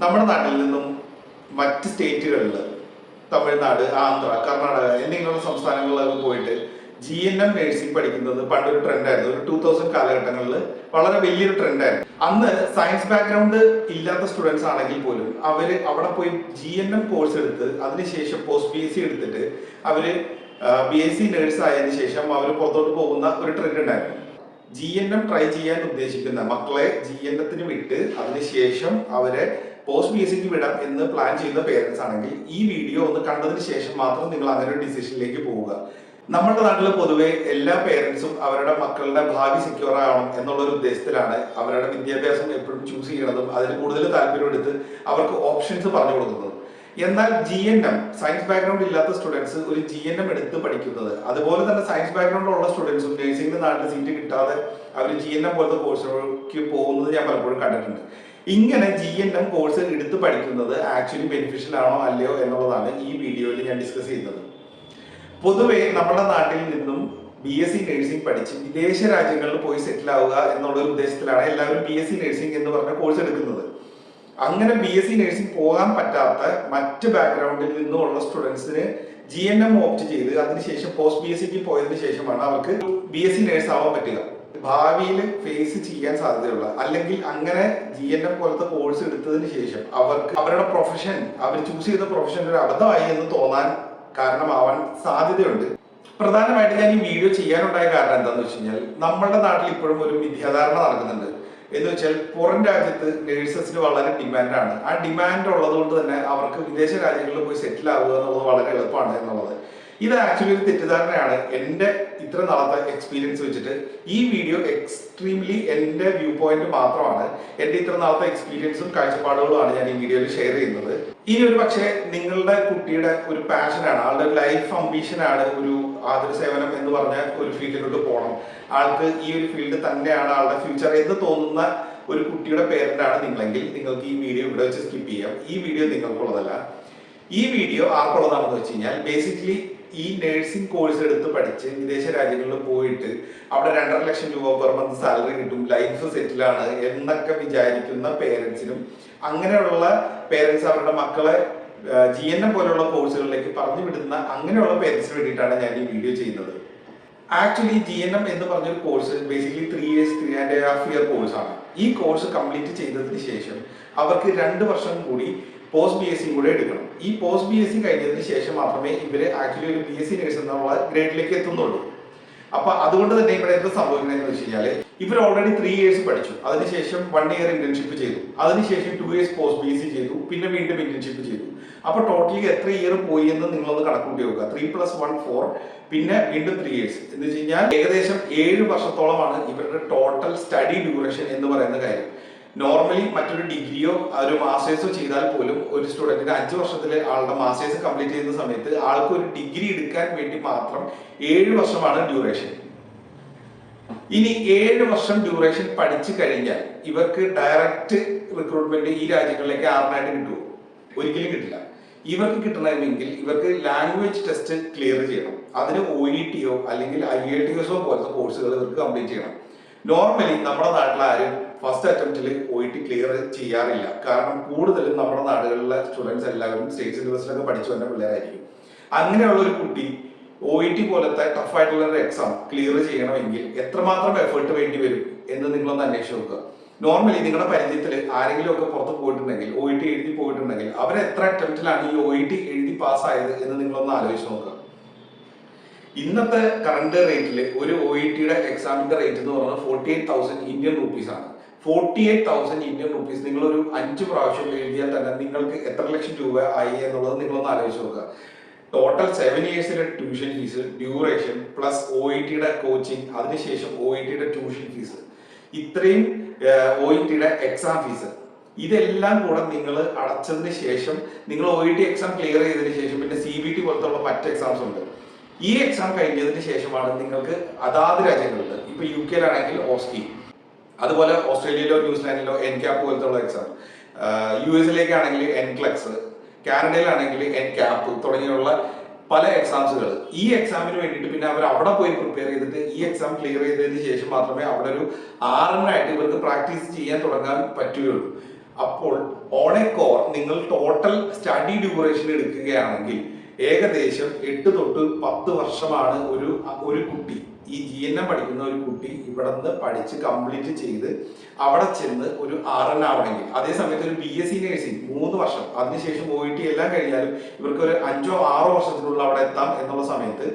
നമ്മുടെ നാട്ടിൽ നിന്നും മറ്റ് സ്റ്റേറ്റുകളിൽ തമിഴ്നാട് ആന്ധ്ര കർണാടക എന്നിങ്ങനെയുള്ള സംസ്ഥാനങ്ങളിലൊക്കെ പോയിട്ട് ജി എൻ എം നേഴ്സിംഗ് പഠിക്കുന്നത് പണ്ടൊരു ട്രെൻഡായിരുന്നു ഒരു ടൂ തൗസൻഡ് കാലഘട്ടങ്ങളിൽ വളരെ വലിയൊരു ട്രെൻഡായിരുന്നു അന്ന് സയൻസ് ബാക്ക്ഗ്രൗണ്ട് ഇല്ലാത്ത സ്റ്റുഡൻസ് ആണെങ്കിൽ പോലും അവർ അവിടെ പോയി ജി എൻ എം കോഴ്സ് എടുത്ത് അതിനുശേഷം പോസ്റ്റ് പി എസ് സി എടുത്തിട്ട് അവർ ബി എസ് സി നേഴ്സ് ആയതിനു ശേഷം അവർ പുറത്തോട്ട് പോകുന്ന ഒരു ട്രെൻഡ് ഉണ്ടായിരുന്നു. ജി എൻ എം ട്രൈ ചെയ്യാൻ ഉദ്ദേശിക്കുന്ന മക്കളെ ജി എൻ എത്തിന് വിട്ട് അതിനുശേഷം അവരെ പോസ്റ്റ് ബി എസ് സിക്ക് വിടാം എന്ന് പ്ലാൻ ചെയ്യുന്ന പേരൻസ് ആണെങ്കിൽ ഈ വീഡിയോ ഒന്ന് കണ്ടതിന് ശേഷം മാത്രം നിങ്ങൾ അങ്ങനെ ഒരു ഡിസിഷനിലേക്ക് പോവുക. നമ്മുടെ നാട്ടിൽ പൊതുവെ എല്ലാ പേരൻസും അവരുടെ മക്കളുടെ ഭാവി സെക്യൂർ ആവണം എന്നുള്ള ഒരു ഉദ്ദേശത്തിലാണ് അവരുടെ വിദ്യാഭ്യാസം എപ്പോഴും ചൂസ് ചെയ്യണതും അതിൽ കൂടുതൽ താല്പര്യം എടുത്ത് അവർക്ക് ഓപ്ഷൻസ് പറഞ്ഞു കൊടുക്കുന്നത്. എന്നാൽ G N M science background ഇല്ലാത്ത സ്റ്റുഡൻസ് ഒരു ജി എൻ എം എടുത്ത് പഠിക്കുന്നത്. അതുപോലെ തന്നെ സയൻസ് ബാക്ക്ഗ്രൗണ്ട് ഉള്ള സ്റ്റുഡൻസും നഴ്സിംഗിന് നാട്ടിൽ സീറ്റ് കിട്ടാതെ അവർ ജി എൻ എം പോലത്തെ കോഴ്സുകൾക്ക് പോകുന്നത് ഞാൻ പലപ്പോഴും കണ്ടിട്ടുണ്ട്. ഇങ്ങനെ ജി എൻ എം കോഴ്സ് എടുത്ത് പഠിക്കുന്നത് ആക്ച്വലി ബെനിഫിഷ്യൽ ആണോ അല്ലയോ എന്നുള്ളതാണ് ഈ വീഡിയോയിൽ ഞാൻ ഡിസ്കസ് ചെയ്യുന്നത്. പൊതുവെ നമ്മുടെ നാട്ടിൽ നിന്നും ബി എസ് സി നഴ്സിംഗ് പഠിച്ച് വിദേശ രാജ്യങ്ങളിൽ പോയി സെറ്റിൽ ആവുക എന്നുള്ള ഒരു ഉദ്ദേശത്തിലാണ് എല്ലാവരും ബി എസ് സി നഴ്സിംഗ് എന്ന് പറഞ്ഞ കോഴ്സ് എടുക്കുന്നത്. അങ്ങനെ ബി എസ് സി നഴ്സിംഗ് പോകാൻ പറ്റാത്ത മറ്റ് ബാക്ക്ഗ്രൗണ്ടിൽ നിന്നുമുള്ള സ്റ്റുഡൻസിന് ജി എൻ എം ഓപ്റ്റ് ചെയ്ത് അതിനുശേഷം പോസ്റ്റ് ബി എസ് സിക്ക് പോയതിനു ശേഷമാണ് അവർക്ക് ബി എസ് സി നഴ്സ് ആവാൻ പറ്റുക. ഭാവിയിൽ ഫേസ് ചെയ്യാൻ സാധ്യതയുള്ള അല്ലെങ്കിൽ അങ്ങനെ ജി എൻ എം പോലത്തെ കോഴ്സ് എടുത്തതിന് ശേഷം അവർക്ക് അവരുടെ പ്രൊഫഷൻ അവർ ചൂസ് ചെയ്ത പ്രൊഫഷൻ ഒരു അബദ്ധമായി എന്ന് തോന്നാൻ കാരണമാവാൻ സാധ്യതയുണ്ട്. പ്രധാനമായിട്ട് ഞാൻ ഈ വീഡിയോ ചെയ്യാനുണ്ടായ കാരണം എന്താണെന്ന് വെച്ച് കഴിഞ്ഞാൽ നമ്മുടെ നാട്ടിൽ ഇപ്പോഴും ഒരു വിദ്യാധാരണ നടക്കുന്നുണ്ട്. എന്ന് വെച്ചാൽ പുറം രാജ്യത്ത് നേഴ്സസിന് വളരെ ഡിമാൻഡാണ് ആ ഡിമാൻഡ് ഉള്ളത് കൊണ്ട് തന്നെ അവർക്ക് വിദേശ രാജ്യങ്ങളിൽ പോയി സെറ്റിൽ ആവുക എന്നുള്ളത് വളരെ എളുപ്പമാണ് എന്നുള്ളത്. ഇത് ആക്ച്വലി ഒരു തെറ്റിദ്ധാരണയാണ്. എന്റെ ഇത്ര നാളത്തെ എക്സ്പീരിയൻസ് വെച്ചിട്ട് ഈ വീഡിയോ എക്സ്ട്രീംലി എന്റെ വ്യൂ പോയിന്റ് മാത്രമാണ്. എന്റെ ഇത്ര നാളത്തെ എക്സ്പീരിയൻസും കാഴ്ചപ്പാടുകളുമാണ് ഞാൻ ഈ വീഡിയോയിൽ ഷെയർ ചെയ്യുന്നത്. ഇനി ഒരു പക്ഷേ നിങ്ങളുടെ കുട്ടിയുടെ ഒരു പാഷനാണ് ആളുടെ ലൈഫ് അംബീഷനാണ് ഒരു ആതുര സേവനം എന്ന് പറഞ്ഞ ഒരു ഫീൽഡിലോട്ട് പോകണം. ആൾക്ക് ഈ ഒരു ഫീൽഡ് തന്നെയാണ് ആളുടെ ഫ്യൂച്ചർ എന്ന് തോന്നുന്ന ഒരു കുട്ടിയുടെ പേരന്റാണ് നിങ്ങളെങ്കിൽ നിങ്ങൾക്ക് ഈ വീഡിയോ ഇവിടെ വെച്ച് സ്കിപ്പ് ചെയ്യാം. ഈ വീഡിയോ നിങ്ങൾക്കുള്ളതല്ല. ഈ വീഡിയോ ആർക്കുള്ളതാണെന്ന് വെച്ച് കഴിഞ്ഞാൽ ബേസിക്കലി ഈ നേഴ്സിംഗ് കോഴ്സ് എടുത്ത് പഠിച്ച് വിദേശ രാജ്യങ്ങളിൽ പോയിട്ട് അവിടെ രണ്ടര ലക്ഷം രൂപ പെർ മന്ത് സാലറി കിട്ടും ലൈഫ് സെറ്റിലാണ് എന്നൊക്കെ വിചാരിക്കുന്ന പേരൻസിനും അങ്ങനെയുള്ള പേരൻസ് അവരുടെ മക്കളെ ജി എൻ എം പോലെയുള്ള കോഴ്സുകളിലേക്ക് പറഞ്ഞു വിടുന്ന അങ്ങനെയുള്ള പേരൻസിന് വേണ്ടിയിട്ടാണ് ഞാൻ ഈ വീഡിയോ ചെയ്യുന്നത്. ആക്ച്വലി ജി എൻ എം എന്ന് പറഞ്ഞൊരു course basically three years three and half year കോഴ്സാണ് ഈ കോഴ്സ് കംപ്ലീറ്റ് ചെയ്തതിന് ശേഷം അവർക്ക് രണ്ട് വർഷം കൂടി പോസ്റ്റ് ബി എസ് സി കൂടെ എടുക്കണം. ഈ പോസ്റ്റ് ബി എസ് സി കഴിഞ്ഞതിന് ശേഷം മാത്രമേ ഇവരെ ആക്ച്വലി ഒരു ബി എസ് സി നഴ്സ് എന്നുള്ള ഗ്രേഡിലേക്ക് എത്തുന്നുള്ളൂ. അപ്പൊ അതുകൊണ്ട് തന്നെ ഇവിടെ എന്ത് സംഭവിക്കണമെന്ന് വെച്ച് കഴിഞ്ഞാൽ ഇവർ ഓൾറെഡി ത്രീ ഇയേഴ്സ് പഠിച്ചു. അതിനുശേഷം വൺ ഇയർ ഇന്റേൺഷിപ്പ് ചെയ്തു. അതിനുശേഷം two years post B S C ചെയ്തു. പിന്നെ വീണ്ടും ഇന്റേൺഷിപ്പ് ചെയ്തു. അപ്പൊ ടോട്ടലി എത്ര ഇയർ പോയി എന്ന് നിങ്ങളൊന്ന് കണക്കൂട്ടി നോക്കുക. ത്രീ പ്ലസ് വൺ ഫോർ പിന്നെ വീണ്ടും ത്രീ ഇയേഴ്സ് എന്ന് വെച്ച് കഴിഞ്ഞാൽ ഏകദേശം ഏഴ് വർഷത്തോളമാണ് ഇവരുടെ ടോട്ടൽ സ്റ്റഡി ഡ്യൂറേഷൻ എന്ന് പറയുന്ന കാര്യം. നോർമലി മറ്റൊരു ഡിഗ്രിയോ ഒരു മാസ്റ്റേഴ്സോ ചെയ്താൽ പോലും ഒരു സ്റ്റുഡന്റിന് അഞ്ച് വർഷത്തിൽ ആളുടെ മാസ്റ്റേഴ്സ് കംപ്ലീറ്റ് ചെയ്യുന്ന സമയത്ത് ആൾക്ക് ഒരു ഡിഗ്രി എടുക്കാൻ വേണ്ടി മാത്രം ഏഴ് വർഷമാണ് ഡ്യൂറേഷൻ ഇനി ഏഴ് വർഷം ഡ്യൂറേഷൻ പഠിച്ചു കഴിഞ്ഞാൽ ഇവർക്ക് ഡയറക്റ്റ് റിക്രൂട്ട്മെന്റ് ഈ രാജ്യങ്ങളിലേക്ക് ആറിനായിട്ട് കിട്ടുമോ ഒരിക്കലും കിട്ടില്ല. ഇവർക്ക് കിട്ടണമെങ്കിൽ ഇവർക്ക് ലാംഗ്വേജ് ടെസ്റ്റ് ക്ലിയർ ചെയ്യണം. അതിന് ഒ ഇ ടിയോ അല്ലെങ്കിൽ ഐ ഐ ടി എസോ പോലത്തെ കോഴ്സുകൾ ഇവർക്ക് കംപ്ലീറ്റ് ചെയ്യണം. നോർമലി നമ്മുടെ നാട്ടിൽ ആരും ഫസ്റ്റ് അറ്റംപ്റ്റിൽ ഒ ഇ ടി ക്ലിയർ ചെയ്യാറില്ല. കാരണം കൂടുതലും നമ്മുടെ നാടുകളിലെ സ്റ്റുഡൻസ് എല്ലാവരും സ്റ്റേറ്റ് സിലബസിലൊക്കെ പഠിച്ചു വന്ന പിള്ളേരായിരിക്കും. അങ്ങനെയുള്ള ഒരു കുട്ടി ഒ ഇ ടി പോലത്തെ ടഫ് ആയിട്ടുള്ള ഒരു എക്സാം ക്ലിയർ ചെയ്യണമെങ്കിൽ എത്രമാത്രം എഫേർട്ട് വേണ്ടി വരും എന്ന് നിങ്ങളൊന്ന് അന്വേഷിച്ച് നോക്കുക. നോർമലി നിങ്ങളുടെ പരിചയത്തിൽ ആരെങ്കിലും ഒക്കെ പുറത്ത് പോയിട്ടുണ്ടെങ്കിൽ ഒ ഇ ടി എഴുതി പോയിട്ടുണ്ടെങ്കിൽ അവർ എത്ര അറ്റംപ്റ്റിലാണ് ഈ ഒ ഇ ടി എഴുതി പാസ്സായത് എന്ന് നിങ്ങളൊന്ന് ആലോചിച്ച് നോക്കുക. ഇന്നത്തെ കറണ്ട് റേറ്റിൽ ഒരു ഒ ഇ ടിയുടെ എക്സാമിന്റെ റേറ്റ് എന്ന് പറയുന്നത് forty eight thousand Indian rupees ആണ്. Forty eight thousand Indian rupees നിങ്ങൾ ഒരു അഞ്ച് പ്രാവശ്യം എഴുതിയാൽ തന്നെ നിങ്ങൾക്ക് എത്ര ലക്ഷം രൂപ ആയി എന്നുള്ളത് നിങ്ങളൊന്ന് ആലോചിച്ച് നോക്കുക. Total seven ഇയേഴ്സിന്റെ tuition fees duration plus O E ടിയുടെ കോച്ചിങ് അതിനുശേഷം ഒ ഇ ടിയുടെ ട്യൂഷൻ ഫീസ് ഇത്രയും ഒ ഇ ടിയുടെ എക്സാം ഫീസ് ഇതെല്ലാം കൂടെ നിങ്ങൾ അടച്ചതിന് ശേഷം നിങ്ങൾ O E T exam clear ചെയ്തതിന് ശേഷം പിന്നെ സി ബി ടി പോലത്തുള്ള മറ്റ് എക്സാംസ് ഉണ്ട്. ഈ എക്സാം കഴിഞ്ഞതിന് ശേഷമാണ് നിങ്ങൾക്ക് അതാത് രാജ്യങ്ങളിൽ ഇപ്പൊ യു കെയിലാണെങ്കിൽ ഓസ്കി അതുപോലെ ഓസ്ട്രേലിയയിലോ ന്യൂസിലാൻഡിലോ എൻ ക്യാപ്പ് പോലത്തുള്ള എക്സാം യു എസിലേക്കാണെങ്കിൽ എൻ ക്ലക്സ് കാനഡയിലാണെങ്കിൽ എൻ ക്യാപ് തുടങ്ങിയുള്ള പല എക്സാംസുകൾ ഈ എക്സാമിന് വേണ്ടിയിട്ട് പിന്നെ അവർ അവിടെ പോയി പ്രിപ്പയർ ചെയ്തിട്ട് ഈ എക്സാം ക്ലിയർ ചെയ്തതിന് ശേഷം മാത്രമേ അവിടെ ഒരു ആറിനായിട്ട് ഇവർക്ക് പ്രാക്ടീസ് ചെയ്യാൻ തുടങ്ങാൻ പറ്റുകയുള്ളൂ. അപ്പോൾ എ കോർ നിങ്ങൾ ടോട്ടൽ സ്റ്റഡി ഡ്യൂറേഷൻ എടുക്കുകയാണെങ്കിൽ ഏകദേശം എട്ട് തൊട്ട് പത്ത് വർഷമാണ് ഒരു ഒരു കുട്ടി. ഈ ജി എൻ എം പഠിക്കുന്ന ഒരു കുട്ടി ഇവിടെ നിന്ന് പഠിച്ച് കംപ്ലീറ്റ് ചെയ്ത് അവിടെ ചെന്ന് ഒരു ആർ എൻ ആവണമെങ്കിൽ. അതേസമയത്ത് ഒരു ബി എസ് സി നേഴ്സിംഗ് മൂന്ന് വർഷം. അതിനുശേഷം ഒ ടി എല്ലാം കഴിഞ്ഞാലും ഇവർക്ക് ഒരു അഞ്ചോ ആറോ വർഷത്തിനുള്ളിൽ അവിടെ എത്താം എന്നുള്ള സമയത്ത്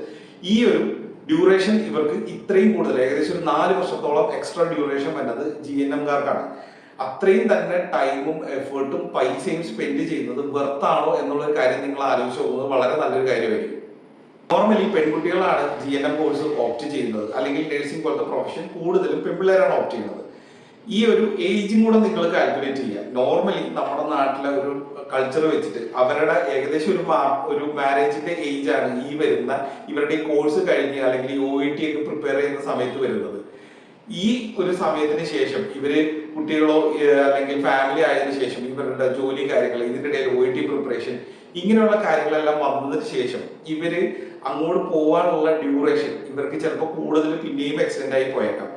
ഈ ഒരു ഡ്യൂറേഷൻ ഇവർക്ക് ഇത്രയും കൂടുതൽ ഏകദേശം ഒരു നാല് വർഷത്തോളം എക്സ്ട്രാ ഡ്യൂറേഷൻ വരുന്നത് ജി എൻ എംകാർക്കാണ് അത്രയും തന്നെ ടൈമും എഫേർട്ടും പൈസയും സ്പെൻഡ് ചെയ്യുന്നത് വെർത്താണോ എന്നുള്ള കാര്യം നിങ്ങൾ ആലോചിച്ച് പോകുന്നത് വളരെ നല്ലൊരു കാര്യമായിരിക്കും. നോർമലി പെൺകുട്ടികളാണ് G N M course opt ചെയ്യുന്നത്. അല്ലെങ്കിൽ നഴ്സിംഗ് പോലത്തെ പ്രൊഫഷൻ കൂടുതലും പെൺപിള്ളേരാണ് ഓപ്റ്റ് ചെയ്യുന്നത്. ഈ ഒരു ഏജും കൂടെ നിങ്ങൾ കാൽക്കുലേറ്റ് ചെയ്യുക. നോർമലി നമ്മുടെ നാട്ടിലെ ഒരു കൾച്ചർ വെച്ചിട്ട് അവരുടെ ഏകദേശം ഒരു മാ- ഒരു മാരേജിന്റെ ഏജ് ആണ് ഈ വരുന്ന ഇവരുടെ കോഴ്സ് കഴിഞ്ഞ് അല്ലെങ്കിൽ ഒ ഇ ടി ഒക്കെ പ്രിപ്പയർ ചെയ്യുന്ന സമയത്ത് വരുന്നത്. ഈ ഒരു സമയത്തിന് ശേഷം ഇവർ കുട്ടികളോ അല്ലെങ്കിൽ ഫാമിലി ആയതിനു ശേഷം ഇവരുടെ ജോലി കാര്യങ്ങൾ ഇതിന്റെ ഒ ടി പ്രിപ്പറേഷൻ ഇങ്ങനെയുള്ള കാര്യങ്ങളെല്ലാം വന്നതിന് ശേഷം ഇവർ അങ്ങോട്ട് പോകാനുള്ള ഡ്യൂറേഷൻ ഇവർക്ക് ചിലപ്പോൾ കൂടുതൽ പിന്നെയും എക്സ്റ്റെൻഡ് ആയി പോയേക്കാം.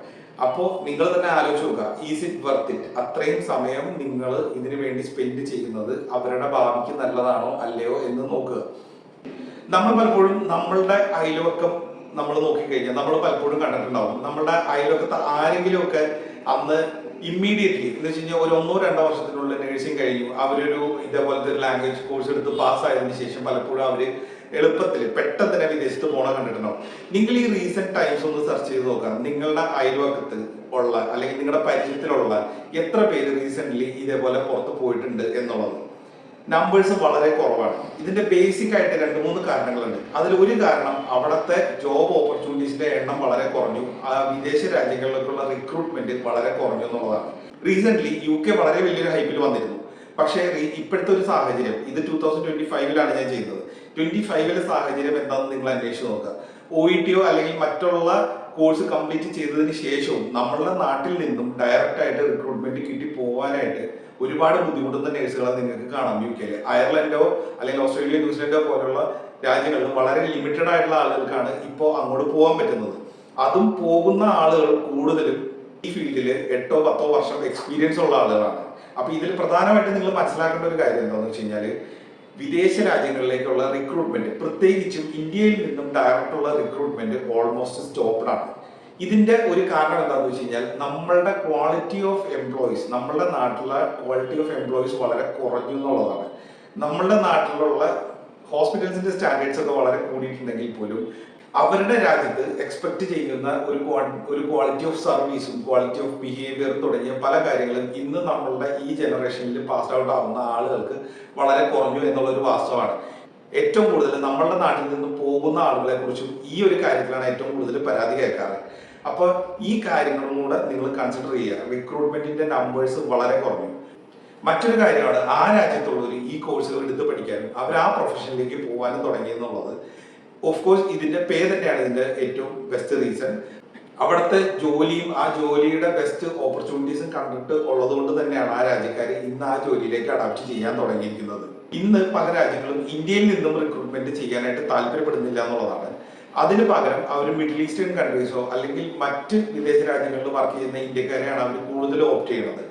അപ്പോൾ നിങ്ങൾ തന്നെ ആലോചിച്ച് നോക്കുക ഈസ് ഇറ്റ് വർത്ത് ഇറ്റ് അത്രയും സമയം നിങ്ങൾ ഇതിനു വേണ്ടി സ്പെൻഡ് ചെയ്യുന്നത് അവരുടെ ഭാവിക്ക് നല്ലതാണോ അല്ലയോ എന്ന് നോക്കുക. നമ്മൾ പലപ്പോഴും നമ്മളുടെ അയൽവക്കം നമ്മൾ നോക്കിക്കഴിഞ്ഞാൽ നമ്മൾ പലപ്പോഴും കണ്ടിട്ടുണ്ടാവും നമ്മളുടെ അയൽവക്കത്ത് ആരെങ്കിലുമൊക്കെ അന്ന് ഇമ്മീഡിയറ്റ്ലി എന്ന് വെച്ച് കഴിഞ്ഞാൽ ഒരു ഒന്നോ രണ്ടോ വർഷത്തിനുള്ളിൽ നഴ്സിംഗ് കഴിഞ്ഞു. അവരൊരു ഇതേപോലത്തെ ഒരു ലാംഗ്വേജ് കോഴ്സ് എടുത്ത് പാസ്സായതിനു ശേഷം പലപ്പോഴും അവർ എളുപ്പത്തിൽ പെട്ടെന്ന് തന്നെ വിദേശത്ത് പോകണം കണ്ടിട്ടുണ്ടാവും. നിങ്ങൾ ഈ റീസെന്റ് ടൈംസ് ഒന്ന് സെർച്ച് ചെയ്ത് നോക്കാം. നിങ്ങളുടെ അയൽവക്കത്ത് ഉള്ള അല്ലെങ്കിൽ നിങ്ങളുടെ പരിചയത്തിലുള്ള എത്ര പേര് റീസെന്റ് ഇതേപോലെ പുറത്ത് പോയിട്ടുണ്ട് എന്നുള്ളത്. നമ്പേഴ്സ് വളരെ കുറവാണ്. ഇതിന്റെ ബേസിക് ആയിട്ട് രണ്ട് മൂന്ന് കാരണങ്ങളുണ്ട്. അതിൽ ഒരു കാരണം അവിടുത്തെ ജോബ് ഓപ്പർച്യൂണിറ്റീസിന്റെ എണ്ണം വളരെ കുറഞ്ഞു. വിദേശ രാജ്യങ്ങളിലേക്കുള്ള റിക്രൂട്ട്മെന്റ് വളരെ കുറഞ്ഞു എന്നുള്ളതാണ്. റീസെന്റ് യു കെ വളരെ വലിയൊരു ഹൈപ്പിൽ വന്നിരുന്നു. പക്ഷേ ഇപ്പോഴത്തെ ഒരു സാഹചര്യം ഇത് ടൂ തൗസൻഡ് ട്വന്റി ഫൈവിലാണ് ഞാൻ ചെയ്യുന്നത്. ട്വന്റി ഫൈവിലെ സാഹചര്യം എന്താണെന്ന് നിങ്ങൾ അന്വേഷിച്ച് നോക്കുക. ഒ ഇ ടിയോ അല്ലെങ്കിൽ മറ്റുള്ള കോഴ്സ് കംപ്ലീറ്റ് ചെയ്തതിന് ശേഷവും നമ്മളുടെ നാട്ടിൽ നിന്നും ഡയറക്റ്റ് ആയിട്ട് റിക്രൂട്ട്മെന്റ് കിട്ടി പോകാനായിട്ട് ഒരുപാട് ബുദ്ധിമുട്ടുന്ന നേഴ്സുകളെ നിങ്ങൾക്ക് കാണാം യു കെയിൽ അയർലൻഡോ അല്ലെങ്കിൽ ഓസ്ട്രേലിയ ന്യൂസിലൻഡോ പോലുള്ള രാജ്യങ്ങളിൽ വളരെ ലിമിറ്റഡ് ആയിട്ടുള്ള ആളുകൾക്കാണ് ഇപ്പോൾ അങ്ങോട്ട് പോകാൻ പറ്റുന്നത്. അതും പോകുന്ന ആളുകൾ കൂടുതലും ഈ ഫീൽഡിൽ എട്ടോ പത്തോ വർഷം എക്സ്പീരിയൻസ് ഉള്ള ആളുകളാണ്. അപ്പൊ ഇതിൽ പ്രധാനമായിട്ട് നിങ്ങൾ മനസ്സിലാക്കേണ്ട ഒരു കാര്യം എന്താണെന്ന് വെച്ച് കഴിഞ്ഞാൽ വിദേശ രാജ്യങ്ങളിലേക്കുള്ള റിക്രൂട്ട്മെന്റ് പ്രത്യേകിച്ചും ഇന്ത്യയിൽ നിന്നും ഡയറക്റ്റുള്ള റിക്രൂട്ട്മെന്റ് ഓൾമോസ്റ്റ് സ്റ്റോപ്ഡ് ആണ്. ഇതിന്റെ ഒരു കാരണം എന്താണെന്ന് വെച്ച് കഴിഞ്ഞാൽ നമ്മളുടെ ക്വാളിറ്റി ഓഫ് എംപ്ലോയീസ് നമ്മളുടെ നാട്ടിലെ ക്വാളിറ്റി ഓഫ് എംപ്ലോയീസ് വളരെ കുറഞ്ഞു എന്നുള്ളതാണ്. നമ്മളുടെ നാട്ടിലുള്ള ഹോസ്പിറ്റൽസിന്റെ സ്റ്റാൻഡേർഡ്സ് ഒക്കെ വളരെ കൂടിയിട്ടുണ്ടെങ്കിൽ പോലും അവരുടെ രാജ്യത്ത് എക്സ്പെക്ട് ചെയ്യുന്ന ഒരു ഒരു ക്വാളിറ്റി ഓഫ് സർവീസും ക്വാളിറ്റി ഓഫ് ബിഹേവിയറും തുടങ്ങിയ പല കാര്യങ്ങളും ഇന്ന് നമ്മളുടെ ഈ ജനറേഷനിൽ പാസ് ഔട്ട് ആവുന്ന ആളുകൾക്ക് വളരെ കുറഞ്ഞു എന്നുള്ള ഒരു വാസ്തവമാണ്. ഏറ്റവും കൂടുതൽ നമ്മളുടെ നാട്ടിൽ നിന്ന് പോകുന്ന ആളുകളെ കുറിച്ചും ഈ ഒരു കാര്യത്തിലാണ് ഏറ്റവും കൂടുതൽ പരാതി കേൾക്കാറ്. അപ്പോൾ ഈ കാര്യങ്ങളും കൂടെ നിങ്ങൾ കൺസിഡർ ചെയ്യുക. റിക്രൂട്ട്മെന്റിന്റെ നമ്പേഴ്സ് വളരെ കുറഞ്ഞു. മറ്റൊരു കാര്യമാണ് ആ രാജ്യത്തുള്ളവർ ഈ കോഴ്സുകൾ എടുത്ത് പഠിക്കാനും അവർ ആ പ്രൊഫഷനിലേക്ക് പോകാനും തുടങ്ങി എന്നുള്ളത് ഓഫ് കോഴ്സ് ഇതിന്റെ പേ തന്നെയാണ് ഇതിന്റെ ഏറ്റവും ബെസ്റ്റ് റീസൺ അവിടുത്തെ ജോലിയും ആ ജോലിയുടെ ബെസ്റ്റ് ഓപ്പർച്യൂണിറ്റീസും കണ്ടിട്ട് ഉള്ളത് കൊണ്ട് തന്നെയാണ് ആ രാജ്യക്കാർ ഇന്ന് ആ ജോലിയിലേക്ക് അഡാപ്റ്റ് ചെയ്യാൻ തുടങ്ങിയിരിക്കുന്നത്. ഇന്ന് പല രാജ്യങ്ങളും ഇന്ത്യയിൽ നിന്നും റിക്രൂട്ട്മെന്റ് ചെയ്യാനായിട്ട് താല്പര്യപ്പെടുന്നില്ല എന്നുള്ളതാണ്. അതിന് പകരം അവർ മിഡിൽ ഈസ്റ്റേൺ കൺട്രീസോ അല്ലെങ്കിൽ മറ്റ് വിദേശ രാജ്യങ്ങളിൽ വർക്ക് ചെയ്യുന്ന ഇന്ത്യക്കാരെയാണ് അവർ കൂടുതൽ ഓപ്റ്റ് ചെയ്യുന്നത്.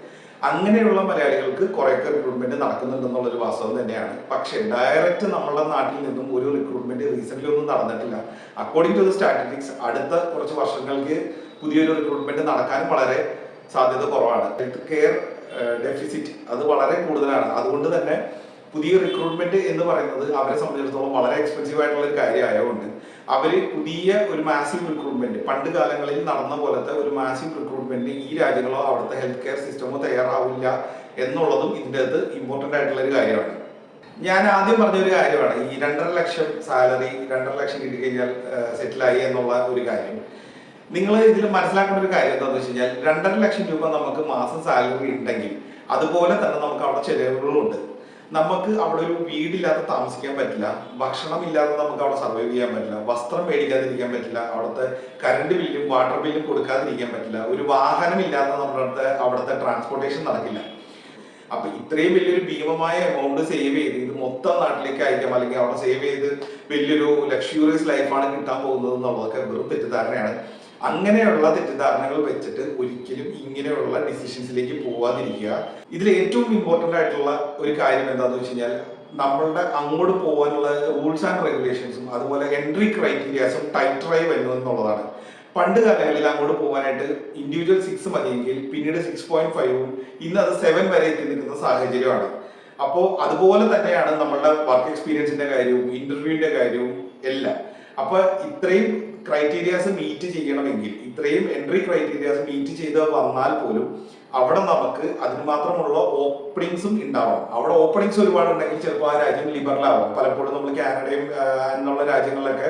അങ്ങനെയുള്ള മലയാളികൾക്ക് കുറേയൊക്കെ റിക്രൂട്ട്മെന്റ് നടക്കുന്നുണ്ടെന്നുള്ള ഒരു വാസ്തവം തന്നെയാണ്. പക്ഷെ ഡയറക്റ്റ് നമ്മുടെ നാട്ടിൽ നിന്നും ഒരു റിക്രൂട്ട്മെന്റ് റീസെന്റ് ഒന്നും നടന്നിട്ടില്ല. അക്കോർഡിംഗ് ടു ദ സ്റ്റാറ്റിസ്റ്റിക്സ് അടുത്ത കുറച്ച് വർഷങ്ങൾക്ക് പുതിയൊരു റിക്രൂട്ട്മെന്റ് നടക്കാൻ വളരെ സാധ്യത കുറവാണ്. ഹെൽത്ത് കെയർ ഡെഫിസിറ്റ് അത് വളരെ കൂടുതലാണ്. അതുകൊണ്ട് തന്നെ പുതിയ റിക്രൂട്ട്മെന്റ് എന്ന് പറയുന്നത് അവരെ സംബന്ധിച്ചിടത്തോളം വളരെ എക്സ്പെൻസീവ് ആയിട്ടുള്ള ഒരു കാര്യമായതുകൊണ്ട് അവർ പുതിയ ഒരു മാസീവ് റിക്രൂട്ട്മെന്റ് പണ്ട് കാലങ്ങളിൽ നടന്ന പോലത്തെ ഒരു മാസീവ് റിക്രൂട്ട്മെന്റ് ഈ രാജ്യങ്ങളോ അവിടുത്തെ ഹെൽത്ത് കെയർ സിസ്റ്റമോ തയ്യാറാവില്ല എന്നുള്ളതും ഇതിന്റെ അത് ഇമ്പോർട്ടന്റ് ആയിട്ടുള്ള ഒരു കാര്യമാണ്. ഞാൻ ആദ്യം പറഞ്ഞ ഒരു കാര്യമാണ് ഈ രണ്ടര ലക്ഷം സാലറി രണ്ടര ലക്ഷം കിട്ടി കഴിഞ്ഞാൽ സെറ്റിലായി എന്നുള്ള ഒരു കാര്യം. നിങ്ങൾ ഇതിൽ മനസ്സിലാക്കേണ്ട ഒരു കാര്യം എന്താണെന്ന് വെച്ച് കഴിഞ്ഞാൽ രണ്ടര ലക്ഷം രൂപ നമുക്ക് മാസം സാലറി ഉണ്ടെങ്കിൽ അതുപോലെ തന്നെ നമുക്ക് അവിടെ ചെലവുകളുണ്ട്. നമുക്ക് അവിടെ ഒരു വീടില്ലാതെ താമസിക്കാൻ പറ്റില്ല ഭക്ഷണം ഇല്ലാതെ നമുക്ക് അവിടെ സർവൈവ് ചെയ്യാൻ പറ്റില്ല വസ്ത്രം മേടിക്കാതിരിക്കാൻ പറ്റില്ല അവിടുത്തെ കറണ്ട് ബില്ലും വാട്ടർ ബില്ലും കൊടുക്കാതിരിക്കാൻ പറ്റില്ല ഒരു വാഹനം ഇല്ലാതെ നമ്മുടെ അടുത്ത് അവിടുത്തെ ട്രാൻസ്പോർട്ടേഷൻ നടക്കില്ല. അപ്പൊ ഇത്രയും വലിയൊരു ഭീമമായ എമൗണ്ട് സേവ് ചെയ്ത് ഇത് മൊത്തം നാട്ടിലേക്ക് അയക്കാം അല്ലെങ്കിൽ അവിടെ സേവ് ചെയ്ത് വലിയൊരു ലക്ഷറിയസ് ലൈഫാണ് കിട്ടാൻ പോകുന്നത് എന്നുള്ളതൊക്കെ വെറും തെറ്റിദ്ധാരണയാണ്. അങ്ങനെയുള്ള തെറ്റിദ്ധാരണകൾ വെച്ചിട്ട് ഒരിക്കലും ഇങ്ങനെയുള്ള ഡിസിഷൻസിലേക്ക് പോവാതിരിക്കുക. ഇതിൽ ഏറ്റവും ഇമ്പോർട്ടന്റ് ആയിട്ടുള്ള ഒരു കാര്യം എന്താണെന്ന് വെച്ച് കഴിഞ്ഞാൽ നമ്മളുടെ അങ്ങോട്ട് പോകാനുള്ള റൂൾസ് ആൻഡ് റെഗുലേഷൻസും അതുപോലെ എൻട്രി ക്രൈറ്റീരിയാസും ടൈറ്ററായി വരുന്നു എന്നുള്ളതാണ്. പണ്ട് കാലങ്ങളിൽ അങ്ങോട്ട് പോകാനായിട്ട് ഇൻഡിവിജ്വൽ സിക്സ് മതിയെങ്കിൽ പിന്നീട് സിക്സ് പോയിന്റ് ഫൈവും ഇന്ന് അത് സെവൻ വരെ എത്തി നിൽക്കുന്ന സാഹചര്യമാണ്. അപ്പോൾ അതുപോലെ തന്നെയാണ് നമ്മളുടെ വർക്ക് എക്സ്പീരിയൻസിന്റെ കാര്യവും ഇന്റർവ്യൂവിന്റെ കാര്യവും എല്ലാം. അപ്പൊ ഇത്രയും ക്രൈറ്റീരിയാസ് മീറ്റ് ചെയ്യണമെങ്കിൽ ഇത്രയും എൻട്രി ക്രൈറ്റീരിയാസ് മീറ്റ് ചെയ്ത് വന്നാൽ പോലും അവിടെ നമുക്ക് അതിന് മാത്രമുള്ള ഓപ്പണിങ്സും ഉണ്ടാവണം. അവിടെ ഓപ്പണിങ്സ് ഒരുപാട് ഉണ്ടെങ്കിൽ ചിലപ്പോൾ ആ രാജ്യം ലിബറൽ ആവും. പലപ്പോഴും നമ്മൾ കാനഡയും എന്നുള്ള രാജ്യങ്ങളിലൊക്കെ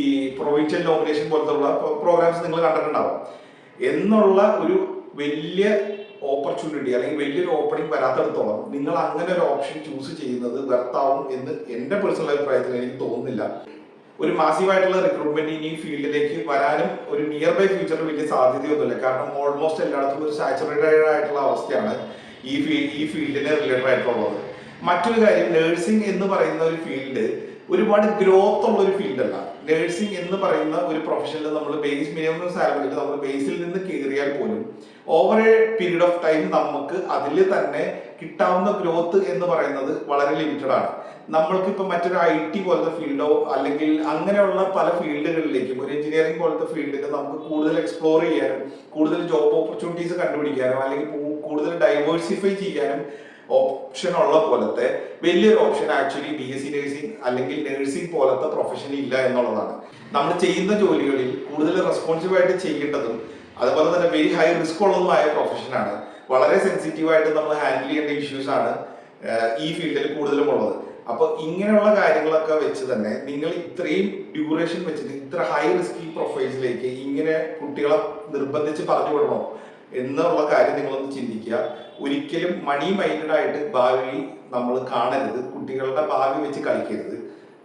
ഈ പ്രൊവിൻഷ്യൽ നോമിനേഷൻ പോലത്തെ ഉള്ള പ്രോഗ്രാംസ് നിങ്ങൾ കണ്ടിട്ടുണ്ടാവും. എന്നുള്ള ഒരു വലിയ ഓപ്പർച്യൂണിറ്റി അല്ലെങ്കിൽ വലിയൊരു ഓപ്പണിംഗ് വരാത്തടത്തോളം നിങ്ങൾ അങ്ങനെ ഒരു ഓപ്ഷൻ ചൂസ് ചെയ്യുന്നത് വെർത്താവും എന്ന് എന്റെ പേഴ്സണൽ അഭിപ്രായത്തിൽ എനിക്ക് തോന്നുന്നില്ല. ഒരു മാസീവായിട്ടുള്ള റിക്രൂട്ട്മെന്റ് ഇനി ഫീൽഡിലേക്ക് വരാനും ഒരു നിയർ ബൈ ഫ്യൂച്ചറിൽ വലിയ സാധ്യതയൊന്നുമില്ല. കാരണം ഓൾമോസ്റ്റ് എല്ലായിടത്തും ഒരു സാച്ചുറേറ്റഡ് ആയിട്ടുള്ള അവസ്ഥയാണ് ഈ ഫീൽഡ് ഈ ഫീൽഡിന് റിലേറ്റഡ് ആയിട്ടുള്ളത്. മറ്റൊരു കാര്യം നേഴ്സിംഗ് എന്ന് പറയുന്ന ഒരു ഫീൽഡ് ഒരുപാട് ഗ്രോത്ത് ഉള്ള ഒരു ഫീൽഡ് അല്ല. നഴ്സിംഗ് എന്ന് പറയുന്ന ഒരു പ്രൊഫഷനിൽ നമ്മൾ ബേസ് മിനിമം സാലറിയിൽ നമ്മൾ ബേസിൽ നിന്ന് കയറിയാൽ പോലും over a period of time നമുക്ക് അതിൽ തന്നെ കിട്ടാവുന്ന ഗ്രോത്ത് എന്ന് പറയുന്നത് വളരെ ലിമിറ്റഡ് ആണ്. നമ്മൾക്ക് ഇപ്പം മറ്റൊരു ഐ ടി പോലത്തെ ഫീൽഡോ അല്ലെങ്കിൽ അങ്ങനെയുള്ള പല ഫീൽഡുകളിലേക്കും ഒരു എഞ്ചിനീയറിംഗ് പോലത്തെ ഫീൽഡിൽ നമുക്ക് കൂടുതൽ എക്സ്പ്ലോർ ചെയ്യാനും കൂടുതൽ ജോബ് ഓപ്പർച്യൂണിറ്റീസ് കണ്ടുപിടിക്കാനും അല്ലെങ്കിൽ കൂടുതൽ ഡൈവേഴ്സിഫൈ ചെയ്യാനും ഓപ്ഷൻ ഉള്ള പോലത്തെ വലിയൊരു option actually B S C nursing അല്ലെങ്കിൽ നഴ്സിംഗ് പോലത്തെ പ്രൊഫഷൻ ഇല്ല എന്നുള്ളതാണ്. നമ്മൾ ചെയ്യുന്ന ജോലികളിൽ കൂടുതൽ റെസ്പോൺസീവ് ആയിട്ട് ചെയ്യേണ്ടതും അതുപോലെ തന്നെ വെരി ഹൈ റിസ്ക് ഉള്ളതുമായ പ്രൊഫഷനാണ് വളരെ സെൻസിറ്റീവ് ആയിട്ട് നമ്മൾ ഹാൻഡിൽ ചെയ്യേണ്ട ഇഷ്യൂസ് ആണ് ഈ ഫീൽഡിൽ കൂടുതലും ഉള്ളത്. അപ്പൊ ഇങ്ങനെയുള്ള കാര്യങ്ങളൊക്കെ വെച്ച് തന്നെ നിങ്ങൾ ഇത്രയും ഡ്യൂറേഷൻ വെച്ചിട്ട് ഇത്ര ഹൈ റിസ്കി പ്രൊഫൈൽസിലേക്ക് ഇങ്ങനെ കുട്ടികളെ നിർബന്ധിച്ച് പറഞ്ഞു വിടണോ എന്നുള്ള കാര്യം നിങ്ങളൊന്ന് ചിന്തിക്കുക. ഒരിക്കലും മണി മൈൻഡഡ് ആയിട്ട് ഭാവി നമ്മൾ കാണരുത്. കുട്ടികളുടെ ഭാവി വെച്ച് കളിക്കരുത്.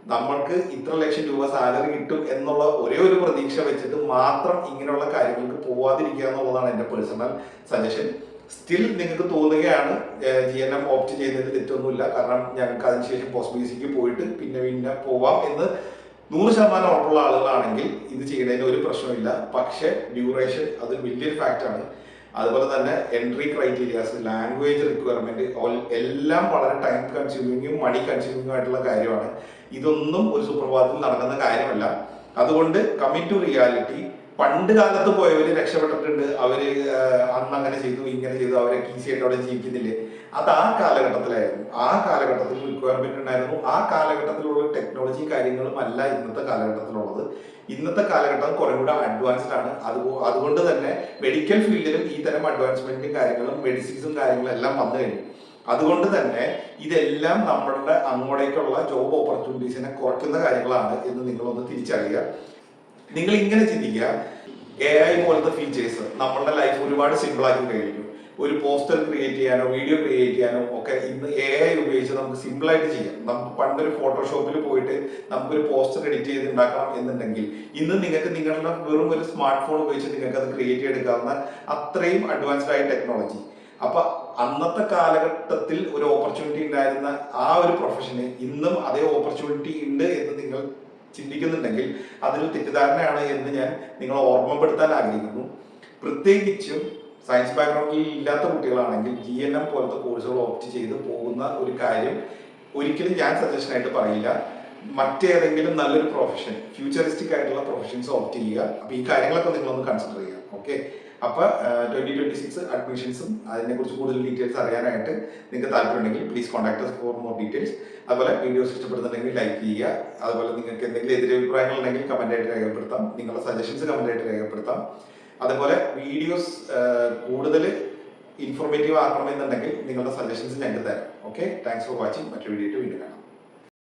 നമ്മൾക്ക് ഇത്ര ലക്ഷം രൂപ സാലറി കിട്ടും എന്നുള്ള ഒരേ ഒരു പ്രതീക്ഷ വെച്ചിട്ട് മാത്രം ഇങ്ങനെയുള്ള കാര്യങ്ങൾക്ക് പോവാതിരിക്കുക എന്നുള്ളതാണ് എന്റെ പേഴ്സണൽ സജഷൻ സ്റ്റിൽ നിങ്ങൾക്ക് തോന്നുകയാണ് ജി എൻ എം ഓപ്റ്റ് ചെയ്യുന്നതിൽ തെറ്റൊന്നുമില്ല. കാരണം ഞങ്ങൾക്ക് അതിനുശേഷം പോസ്റ്റ് ബി സിക്ക് പോയിട്ട് പിന്നെ പിന്നെ പോവാം എന്ന് നൂറ് ശതമാനം ഉറപ്പുള്ള ആളുകളാണെങ്കിൽ ഇത് ചെയ്യുന്നതിന് ഒരു പ്രശ്നമില്ല പക്ഷേ ഡ്യൂറേഷൻ അതൊരു വലിയൊരു ഫാക്റ്റാണ് അതുപോലെ തന്നെ എൻട്രി ക്രൈറ്റീരിയാസ് ലാംഗ്വേജ് റിക്വയർമെന്റ് എല്ലാം വളരെ ടൈം കൺസ്യൂമിങ്ങും മണി കൺസ്യൂമിങ്ങും ആയിട്ടുള്ള കാര്യമാണ്. ഇതൊന്നും ഒരു സുപ്രഭാതത്തിൽ നടക്കുന്ന കാര്യമല്ല. അതുകൊണ്ട് കമ്മിങ് ടു റിയാലിറ്റി പണ്ട് കാലത്ത് പോയവര് രക്ഷപ്പെട്ടിട്ടുണ്ട്. അവർ അന്ന് അങ്ങനെ ചെയ്തു ഇങ്ങനെ ചെയ്തു അവരെ ഈസി അവിടെ ജീവിക്കുന്നില്ലേ? അത് ആ കാലഘട്ടത്തിലായിരുന്നു. ആ കാലഘട്ടത്തിൽ റിക്വയർമെന്റ് ഉണ്ടായിരുന്നു. ആ കാലഘട്ടത്തിലുള്ള ടെക്നോളജി കാര്യങ്ങളും അല്ല ഇന്നത്തെ കാലഘട്ടത്തിലുള്ളത്. ഇന്നത്തെ കാലഘട്ടം കുറേ കൂടെ അഡ്വാൻസ്ഡ് ആണ്. അത് അതുകൊണ്ട് തന്നെ മെഡിക്കൽ ഫീൽഡിലും ഈ തരം അഡ്വാൻസ്മെന്റും കാര്യങ്ങളും മെഡിസിൻസും കാര്യങ്ങളും എല്ലാം വന്നു കഴിഞ്ഞു. അതുകൊണ്ട് തന്നെ ഇതെല്ലാം നമ്മളുടെ അങ്ങോട്ടേക്കുള്ള ജോബ് ഓപ്പർച്യൂണിറ്റീസിനെ കുറയ്ക്കുന്ന കാര്യങ്ങളാണ് എന്ന് നിങ്ങളൊന്ന് തിരിച്ചറിയുക. നിങ്ങൾ ഇങ്ങനെ ചിന്തിക്കുക എ ഐ പോലത്തെ ഫീച്ചേഴ്സ് നമ്മളുടെ ലൈഫ് ഒരുപാട് സിമ്പിൾ ആക്കി കഴിഞ്ഞു. ഒരു പോസ്റ്റർ ക്രിയേറ്റ് ചെയ്യാനോ വീഡിയോ ക്രിയേറ്റ് ചെയ്യാനോ ഒക്കെ ഇന്ന് എ ഐ ഉപയോഗിച്ച് നമുക്ക് സിമ്പിളായിട്ട് ചെയ്യാം. നമുക്ക് പണ്ടൊരു ഫോട്ടോഷോപ്പിൽ പോയിട്ട് നമുക്കൊരു പോസ്റ്റർ എഡിറ്റ് ചെയ്ത് ഉണ്ടാക്കണം എന്നുണ്ടെങ്കിൽ ഇന്ന് നിങ്ങൾക്ക് നിങ്ങളുടെ വെറും ഒരു സ്മാർട്ട് ഫോൺ ഉപയോഗിച്ച് നിങ്ങൾക്ക് അത് ക്രിയേറ്റ് ചെയ്തെടുക്കാവുന്ന അത്രയും അഡ്വാൻസ്ഡ് ആയ ടെക്നോളജി അപ്പൊ അന്നത്തെ കാലഘട്ടത്തിൽ ഒരു ഓപ്പർച്യൂണിറ്റി ഉണ്ടായിരുന്ന ആ ഒരു പ്രൊഫഷന് ഇന്നും അതേ ഓപ്പർച്യൂണിറ്റി ഉണ്ട് എന്ന് നിങ്ങൾ ചിന്തിക്കുന്നുണ്ടെങ്കിൽ അതൊരു തെറ്റിദ്ധാരണയാണ് എന്ന് ഞാൻ നിങ്ങളെ ഓർമ്മപ്പെടുത്താൻ ആഗ്രഹിക്കുന്നു. പ്രത്യേകിച്ചും സയൻസ് ബാക്ക്ഗ്രൗണ്ടിൽ ഇല്ലാത്ത കുട്ടികളാണെങ്കിൽ ജി എൻ എം പോലത്തെ കോഴ്സുകൾ ഓപ്റ്റ് ചെയ്ത് പോകുന്ന ഒരു കാര്യം ഒരിക്കലും ഞാൻ സജഷൻ ആയിട്ട് പറയില്ല. മറ്റേതെങ്കിലും നല്ലൊരു പ്രൊഫഷൻ ഫ്യൂച്ചറിസ്റ്റിക് ആയിട്ടുള്ള പ്രൊഫഷൻസ് ഓപ്റ്റ് ചെയ്യുക. അപ്പൊ ഈ കാര്യങ്ങളൊക്കെ നിങ്ങളൊന്ന് കൺസിഡർ ചെയ്യുക. ഓക്കെ അപ്പൊ ട്വന്റി ട്വന്റി സിക്സ് അഡ്മിഷൻസും അതിനെ കുറിച്ച് കൂടുതൽ ഡീറ്റെയിൽസ് അറിയാനായിട്ട് നിങ്ങൾക്ക് താല്പര്യമുണ്ടെങ്കിൽ please contact for more details അതുപോലെ വീഡിയോസ് ഇഷ്ടപ്പെടുന്നുണ്ടെങ്കിൽ ലൈക്ക് ചെയ്യുക. അതുപോലെ നിങ്ങൾക്ക് എന്തെങ്കിലും എതിരഭിപ്രായങ്ങൾ ഉണ്ടെങ്കിൽ കമന്റ് ആയിട്ട് രേഖപ്പെടുത്താം. നിങ്ങളുടെ സജഷൻസ് കമന്റ് ആയിട്ട് രേഖപ്പെടുത്താം. അതുപോലെ വീഡിയോസ് കൂടുതൽ ഇൻഫോർമേറ്റീവ് ആക്കണമെന്നുണ്ടെങ്കിൽ നിങ്ങളുടെ സജഷൻസ് ഞങ്ങൾക്ക് തരാം. ഓക്കെ താങ്ക്സ് ഫോർ വാച്ചിങ് മറ്റൊരു വീഡിയോ വീണ്ടും കാണാം.